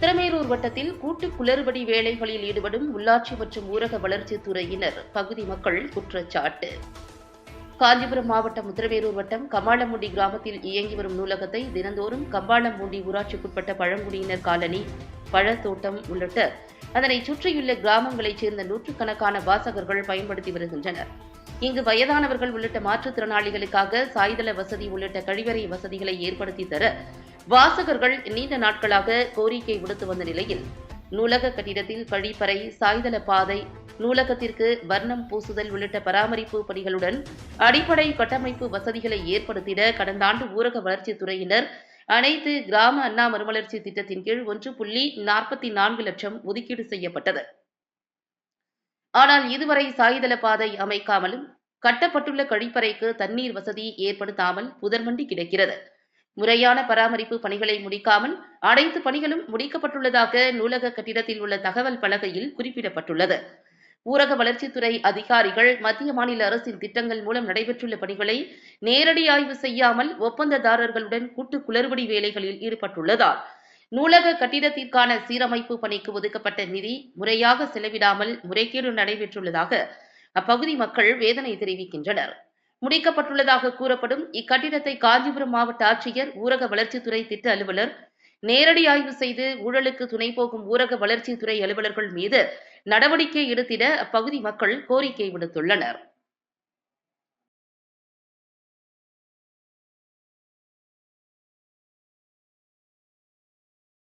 உத்தரமேரூர் வட்டத்தில் கூட்டு குளறுபடி வேலைகளில் ஈடுபடும் உள்ளாட்சி மற்றும் ஊரக வளர்ச்சித் துறையினர் பகுதி மக்கள் குற்றச்சாட்டு. காஞ்சிபுரம் மாவட்டம் உத்தரவேரூர் வட்டம் கமாளமுண்டி கிராமத்தில் இயங்கி வரும் நூலகத்தை தினந்தோறும் கம்பாளமுண்டி ஊராட்சிக்குட்பட்ட பழங்குடியினர் காலனி பழத்தோட்டம் உள்ளிட்ட அதனை சுற்றியுள்ள கிராமங்களைச் சேர்ந்த நூற்றுக்கணக்கான வாசகர்கள் பயன்படுத்தி வருகின்றனர். இங்கு வயதானவர்கள் உள்ளிட்ட மாற்றுத்திறனாளிகளுக்காக சாய்தள வசதி உள்ளிட்ட கழிவறை வசதிகளை ஏற்படுத்தி தர வாசகர்கள் நீண்ட நாட்களாக கோரிக்கை விடுத்து வந்த நிலையில் நூலக கட்டிடத்தில் கழிப்பறை சாய்தள பாதை நூலகத்திற்கு வர்ணம் பூசுதல் உள்ளிட்ட பராமரிப்பு பணிகளுடன் அடிப்படை கட்டமைப்பு வசதிகளை ஏற்படுத்திட கடந்த ஆண்டு ஊரக வளர்ச்சித் துறையினர் அனைத்து கிராம அண்ணா மறுமலர்ச்சி திட்டத்தின் கீழ் ஒன்று புள்ளி நாற்பத்தி நான்கு லட்சம் ஒதுக்கீடு செய்யப்பட்டது. ஆனால் இதுவரை சாய்தள பாதை அமைக்காமலும் கட்டப்பட்டுள்ள கழிப்பறைக்கு தண்ணீர் வசதி ஏற்படுத்தாமல் புதர்மண்டி கிடக்கிறது. முறையான பராமரிப்பு பணிகளை முடிக்காமல் அனைத்து பணிகளும் முடிக்கப்பட்டுள்ளதாக நூலக கட்டிடத்தில் உள்ள தகவல் பலகையில் குறிப்பிடப்பட்டுள்ளது. ஊரக வளர்ச்சித்துறை அதிகாரிகள் மத்திய மாநில அரசின் திட்டங்கள் மூலம் நடைபெற்றுள்ள பணிகளை நேரடி ஆய்வு செய்யாமல் ஒப்பந்ததாரர்களுடன் கூட்டு குளறுபடி வேலைகளில் ஈடுபட்டுள்ளதால் நூலக கட்டிடத்திற்கான சீரமைப்பு பணிக்கு ஒதுக்கப்பட்ட நிதி முறையாக செலவிடாமல் முறைகேடு நடைபெற்றுள்ளதாக அப்பகுதி மக்கள் வேதனை தெரிவிக்கின்றனர். முடிக்கப்பட்டுள்ளதாக கூறப்படும் இக்கட்டிடத்தை காஞ்சிபுரம் மாவட்ட ஆட்சியர் ஊரக வளர்ச்சித்துறை திட்ட அலுவலர் நேரடி ஆய்வு செய்து ஊழலுக்கு துணை போகும் ஊரக வளர்ச்சித்துறை அலுவலர்கள் மீது நடவடிக்கை எடுத்திட அப்பகுதி மக்கள் கோரிக்கை விடுத்துள்ளனர்.